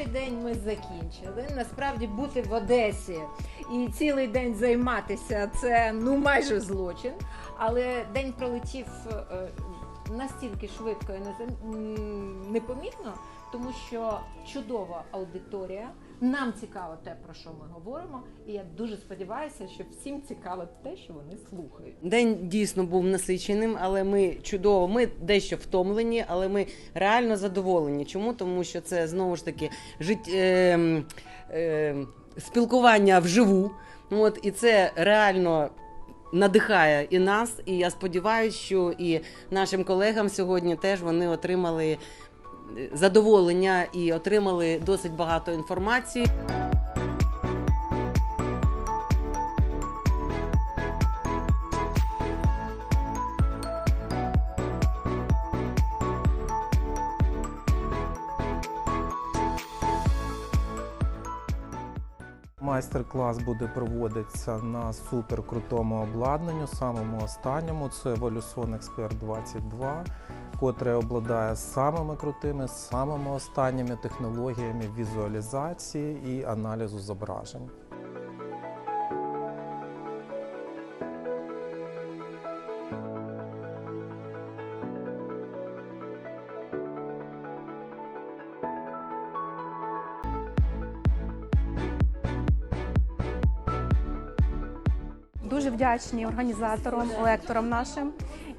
Перший день ми закінчили. Насправді бути в Одесі і цілий день займатися це ну майже злочин. Але день пролетів е, настільки швидко і непомітно, тому що чудова аудиторія. Нам цікаво те, про що ми говоримо, і я дуже сподіваюся, що всім цікаво те, що вони слухають. День дійсно був насиченим, але ми чудово, ми дещо втомлені, але ми реально задоволені. Чому? Тому що це знову ж таки жит... е, е, спілкування вживу. От, і це реально. Надихає і нас, і я сподіваюся, що і нашим колегам сьогодні теж вони отримали задоволення і отримали досить багато інформації. Майстер-клас буде проводитися на суперкрутому обладнанню, самому останньому. Це Evolution Expert 22, котре обладає самими крутими, самими останніми технологіями візуалізації і аналізу зображень. Дуже вдячні організаторам, лекторам нашим.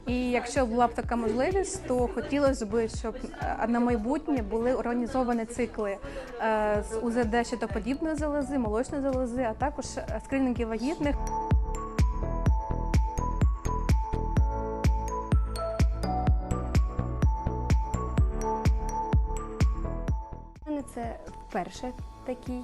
І якщо була б така можливість, то хотілося б, щоб е, на майбутнє були організовані цикли е, з УЗД щитоподібної залози, молочної залози, а також е, скринінги вагітних. Це вперше такий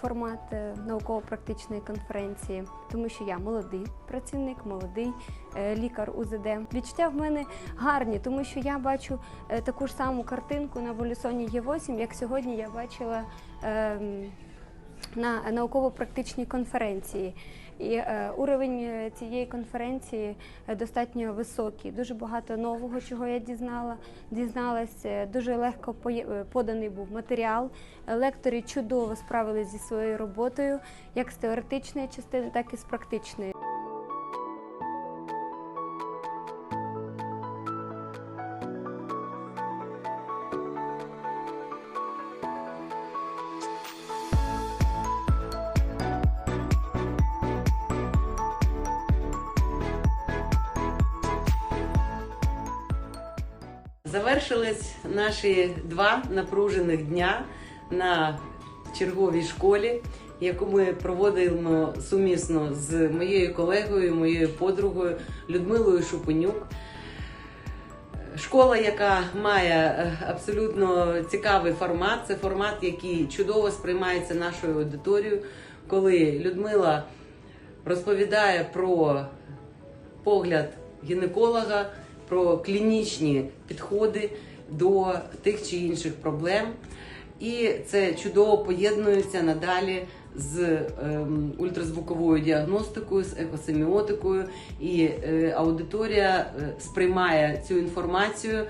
формат е, науково-практичної конференції, тому що я молодий працівник, молодий е, лікар УЗД. Відчуття в мене гарні, тому що я бачу е, таку ж саму картинку на Волюсоні Є8, як сьогодні я бачила ем, на науково-практичній конференції. І е, уровень е, цієї конференції е, достатньо високий. Дуже багато нового, чого я дізнала. Дізналась, дуже легко поданий був матеріал. Лектори чудово справились зі своєю роботою, як з теоретичної частини, так і з практичної. Завершились наші два напружених дня на черговій школі, яку ми проводимо сумісно з моєю колегою, моєю подругою Людмилою Шупенюк. Школа, яка має е, абсолютно цікавий формат, це формат, який чудово сприймається нашою аудиторією, коли Людмила розповідає про погляд гінеколога, про клінічні підходи до тих чи інших проблем. І це чудово поєднується надалі з ем, ультразвуковою діагностикою, з екосеміотикою, і е, аудиторія е, сприймає цю інформацію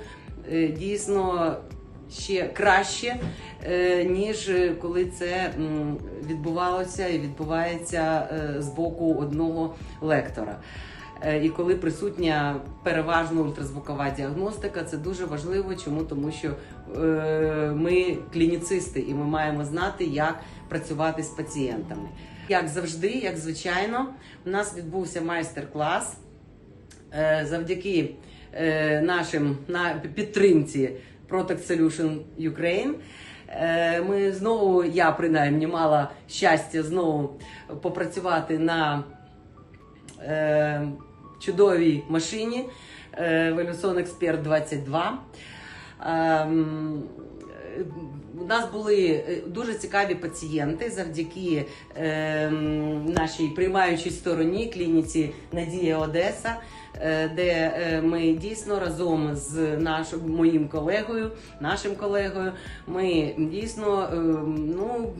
е, дійсно ще краще, ніж коли це відбувалося і відбувається з боку одного лектора. Е, І коли присутня переважно ультразвукова діагностика, це дуже важливо. Чому? Тому що е, ми клініцисти і ми маємо знати, як працювати з пацієнтами. Як завжди, як звичайно, у нас відбувся майстер-клас Е, завдяки нашим на підтримці Protect Solution Ukraine. Ми знову, я принаймні мала щастя знову попрацювати на е, чудовій машині Veluson Expert 22. Ем, е, У нас були е, дуже цікаві пацієнти завдяки ем, нашій приймаючій стороні клініці Надія Одеса. е, де е, ми дійсно разом з нашим моїм колегою, нашим колегою, ми дійсно е, ну,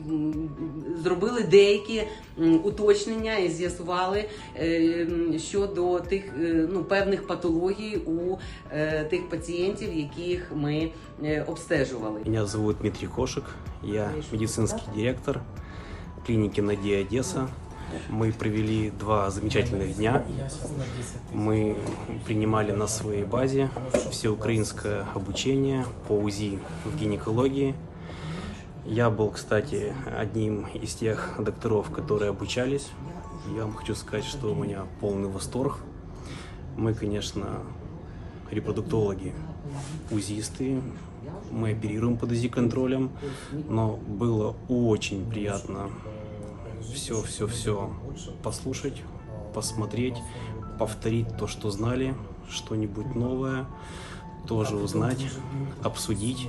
зробили деякі уточнення і з'ясували е, щодо тих е, ну, певних патологій у е, тих пацієнтів, яких ми е, обстежували. Меня зовут Дмитрий Кошек, я медицинский директор клиники Надия Одесса. Мы провели два замечательных дня. Мы принимали на своей базе всеукраинское обучение по УЗИ в гинекологии. Я был, кстати, одним из тех докторов, которые обучались. Я вам хочу сказать, что у меня полный восторг. Мы, конечно, репродуктологи, УЗИсты, мы оперируем под УЗИ-контролем, но было очень приятно все-все-все послушать, посмотреть, повторить то, что знали, что-нибудь новое, тоже узнать, обсудить.